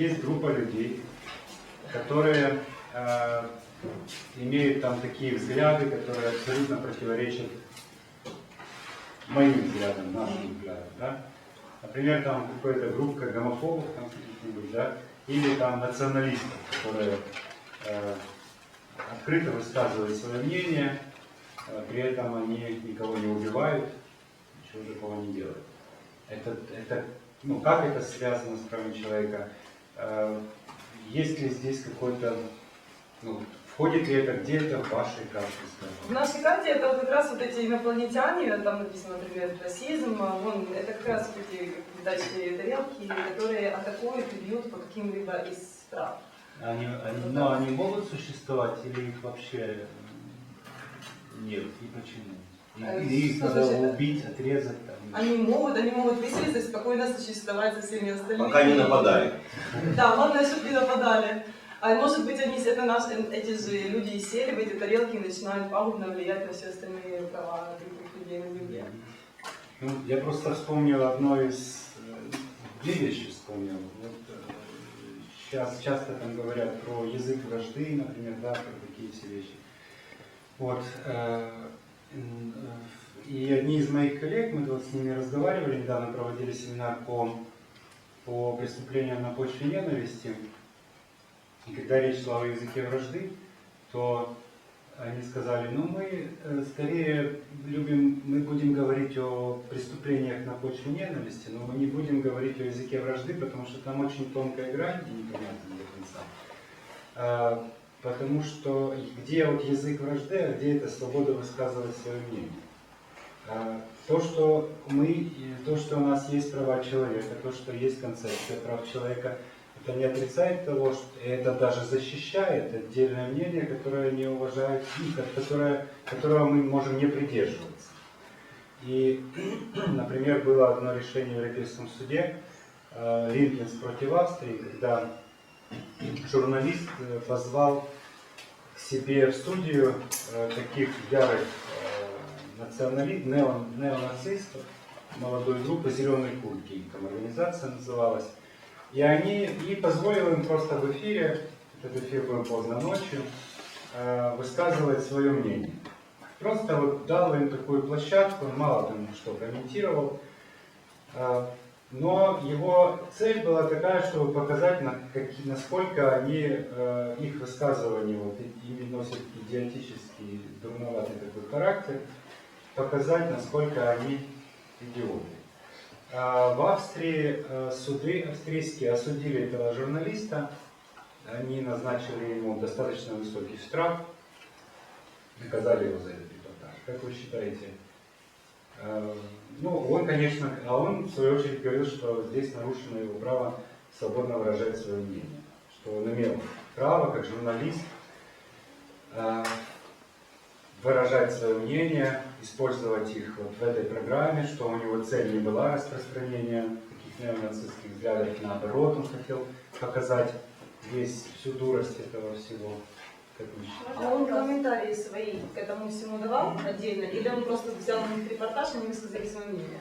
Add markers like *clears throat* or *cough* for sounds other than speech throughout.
есть группа людей, которые э, имеют там такие взгляды, которые абсолютно противоречат моим взглядам, нашим взглядам, да? Например, там какая-то группа гомофобов там каких-нибудь, да, или там националистов, которые э, открыто высказывают свое мнение, э, при этом они никого не убивают, ничего такого не делают. Это, это, ну, как это связано с правами человека? Э, Есть ли здесь какой-то, ну, входит ли это где-то в ваши качества? В нашей карте это как раз вот эти инопланетяне, там написано, например, расизм, а вон, это как раз эти летающие тарелки, которые атакуют и бьют по каким-либо из прав. Они, они, но они могут существовать или их вообще нет? И почему? Э, И- Или их надо слушайте, убить, отрезать там? Они могут, они могут веселиться и спокойно существовать со всеми остальными. Пока не нападают. Да, главное, чтобы не нападали. А может быть, они, это наши, эти же люди и сели в эти тарелки и начинают пагубно влиять на все остальные права других людей на Земле. Ну, я просто вспомнил одно из... э, Две вещи вспомнил. Вот, сейчас часто там говорят про язык вражды, например, да, про такие все вещи. Вот. И одни из моих коллег, мы вот с ними разговаривали, недавно проводили семинар по, по преступлениям на почве ненависти. И когда речь шла о языке вражды, то они сказали, ну мы э, скорее любим, мы будем говорить о преступлениях на почве ненависти, но мы не будем говорить о языке вражды, потому что там очень тонкая грань и непонятна до конца. Потому что где вот язык вражды, а где это свобода высказывать свое мнение. А, То, что мы, то, что у нас есть права человека, то, что есть концепция прав человека, это не отрицает того, что это даже защищает отдельное мнение, которое не уважает их, от которое, которого мы можем не придерживаться. И, *clears throat* например, было одно решение в Европейском суде, э, Линкенс против Австрии, когда журналист э, позвал к себе в студию э, таких ярых э, националистов, нео, неонацистов, молодой группы «Зеленые кульки», там организация называлась. И они, и позволил им просто в эфире, этот эфир был поздно ночью, высказывать свое мнение. Просто вот дал им такую площадку, мало там что комментировал, но его цель была такая, чтобы показать, на каки- насколько они, э, их высказывания вот, и- ими носят идиотический, дурноватый такой характер, показать, насколько они идиоты. А В Австрии э, суды австрийские осудили этого журналиста. Они назначили ему достаточно высокий штраф, наказали его за этот репортаж. Как вы считаете? Э, Ну, он, конечно, а он, в свою очередь, говорил, что здесь нарушено его право свободно выражать свое мнение. Что он имел право, как журналист, э, выражать свое мнение, использовать их вот в этой программе, что у него цель не была распространение таких неонацистских взглядов, наоборот, он хотел показать весь всю дурость этого всего. А он комментарии свои к этому всему давал отдельно? Или он просто взял на них репортаж, и они высказали свое мнение?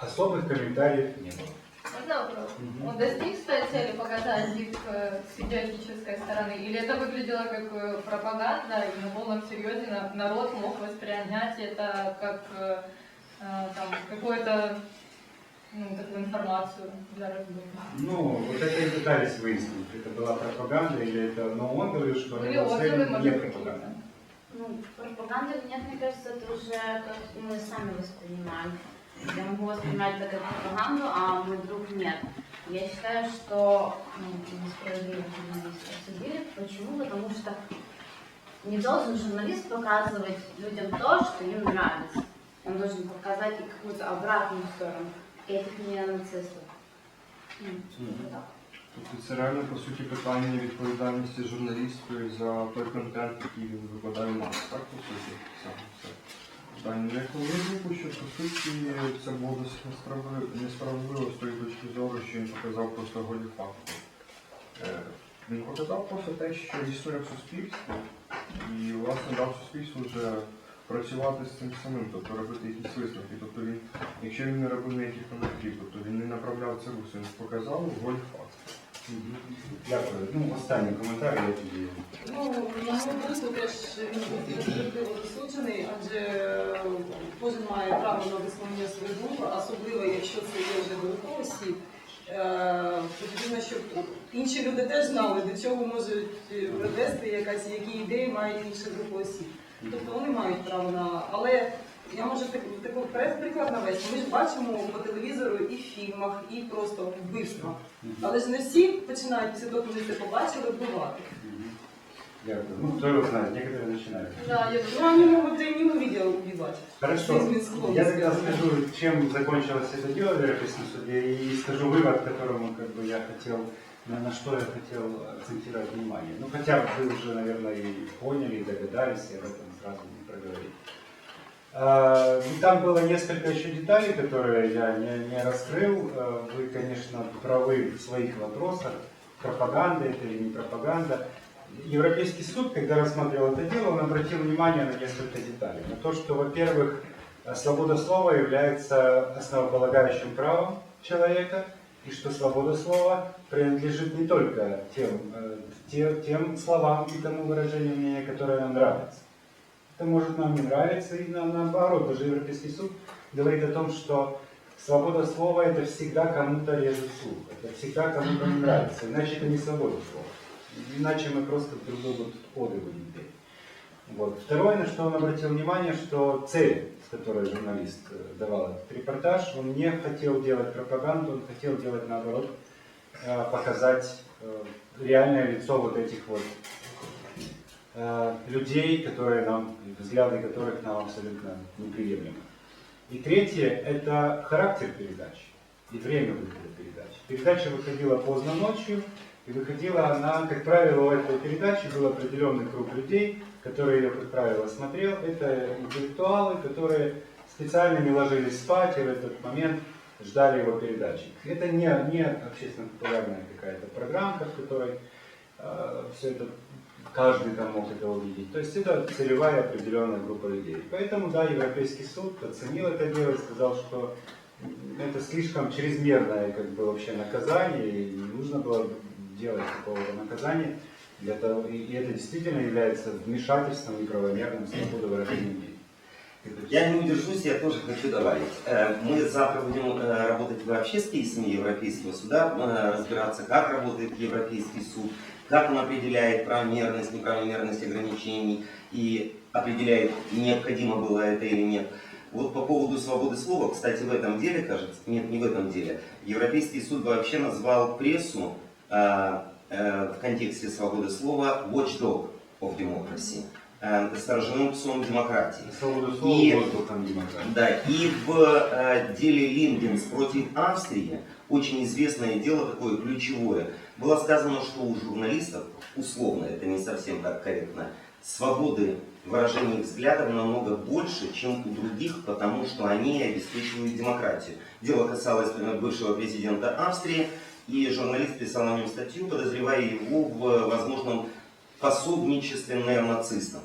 Особых комментариев не было. Можно вопрос? Мгм. Он достиг своей цели показать их э, с идеологической стороны? Или это выглядело как э, пропаганда, и на полном серьезе на- народ мог воспринять это как э, там, какую-то ну, такую информацию для раздумий? Ну, вот это и пытались выяснить, это была пропаганда или это... Но он говорил, что цель отзывы, не может, пропаганда. какие-то? Ну, пропаганда нет, мне кажется, это уже как мы сами воспринимаем. Я могу воспринимать это как пропаганду, а мой друг нет. Я считаю, что ну, несправедливо журналиста осудили. Почему? Потому что не должен журналист показывать людям то, что им нравится. Он должен показать и какую-то обратную сторону Мгм. так. Тобто це реально по суті питання відповідальності журналістів за той контент, який він викладає нас, так по суті? Саме все. Дані, я коли що по суті це було досить несправедливо, несправедливо з тої точки зору, що він показав просто голі факти. Е, Він показав просто те, що існує в суспільстві, і власне дав суспільству вже працювати з цим самим, тобто робити якісь висновки. Тобто він, якщо він не робив ніяких коментарів, тобто він не направляв це русло, він показав голі факти. Дякую. Ну, останній коментар, я тоді. Ну, на мою думку, теж він був справедливо засуджений, адже е, кожен має право на висловлення своєї думки, особливо якщо це є вже група осіб. Е, Потрібно, щоб інші люди теж знали, до чого можуть е, привести якась, які ідеї мають інші групи осіб. Тобто вони мають право на. Але я можу так, такий приклад навести. Ми ж бачимо по телевізору і в фільмах, і просто в вбивствах. Але ж не всі починають після того, коли це побачили, вбивати. Дякую. Ну, кто его знает, некоторые начинают. Да, я Ну, они могут и не увидел. Хорошо. Я тогда скажу, чем закончилось это дело в Европейском суде, и скажу вывод, которому как бы, я хотел, на, на что я хотел акцентировать внимание. Ну, хотя вы уже, наверное, и поняли, и догадались, я об этом сразу не проговорил. А, ну, Там было несколько еще деталей, которые я не, не раскрыл. А, Вы, конечно, правы в своих вопросах. Пропаганда это или не пропаганда. Европейский суд, когда рассматривал это дело, он обратил внимание на несколько деталей. На то, что, во-первых, свобода слова является основополагающим правом человека, и что свобода слова принадлежит не только тем, э, те- тем словам и тому выражению мнения, которое нам нравится. Это может нам не нравиться, и на- наоборот, даже Европейский суд говорит о том, что свобода слова это всегда кому-то режет слух, это всегда кому-то не нравится, иначе это не свобода слова. Иначе мы просто друг другу тут ходы будем. Вот. Второе, на что он обратил внимание, что цель, с которой журналист э, давал этот репортаж, он не хотел делать пропаганду, он хотел делать наоборот, э, показать э, реальное лицо вот этих вот людей, которые нам, взгляды которых нам абсолютно неприемлемы. И третье – это характер передачи и время выхода передачи. Передача выходила поздно ночью, и выходила она, как правило, у этой передачи был определенный круг людей, которые ее, как правило, смотрел. Это интеллектуалы, которые специально не ложились спать и в этот момент ждали его передачи. Это не, не общественно популярная какая-то программка, в которой все это каждый там мог это увидеть. То есть это целевая определенная группа людей. Поэтому, да, Европейский суд оценил это дело и сказал, что это слишком чрезмерное как бы вообще наказание, и нужно было делать такого наказания. Для того, и, и это действительно является вмешательством неправомерным в свободу выражения мнений. Я не удержусь, я тоже хочу добавить. Э, Мы завтра будем э, работать вообще с кейсами Европейского суда, э, разбираться, как работает Европейский суд, как он определяет правомерность, неправомерность ограничений и определяет, необходимо было это или нет. Вот по поводу свободы слова, кстати, в этом деле, кажется, нет, не в этом деле, Европейский суд вообще назвал прессу в контексте свободы слова watchdog of democracy, э, сторожевым псом демократии. Свободу слова, И-. Да, и в э, деле Лингенс против Австрии, очень известное дело такое ключевое, было сказано, что у журналистов, условно, это не совсем так корректно, свободы выражения взглядов намного больше, чем у других, потому что они обеспечивают демократию. Дело касалось э, бывшего президента Австрии, и журналист писал о нем статью, подозревая его в возможном пособничестве неонацистам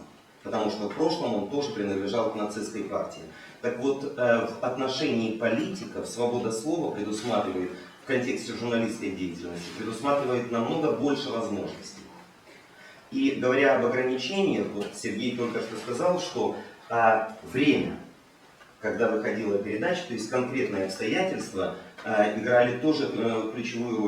потому что в прошлом он тоже принадлежал к нацистской партии. Так вот, э, в отношении политиков свобода слова предусматривает в контексте журналистской деятельности, предусматривает намного больше возможностей. И говоря об ограничениях, вот Сергей только что сказал, что а, время, когда выходила передача, то есть конкретные обстоятельства, а, играли тоже э, ключевую роль.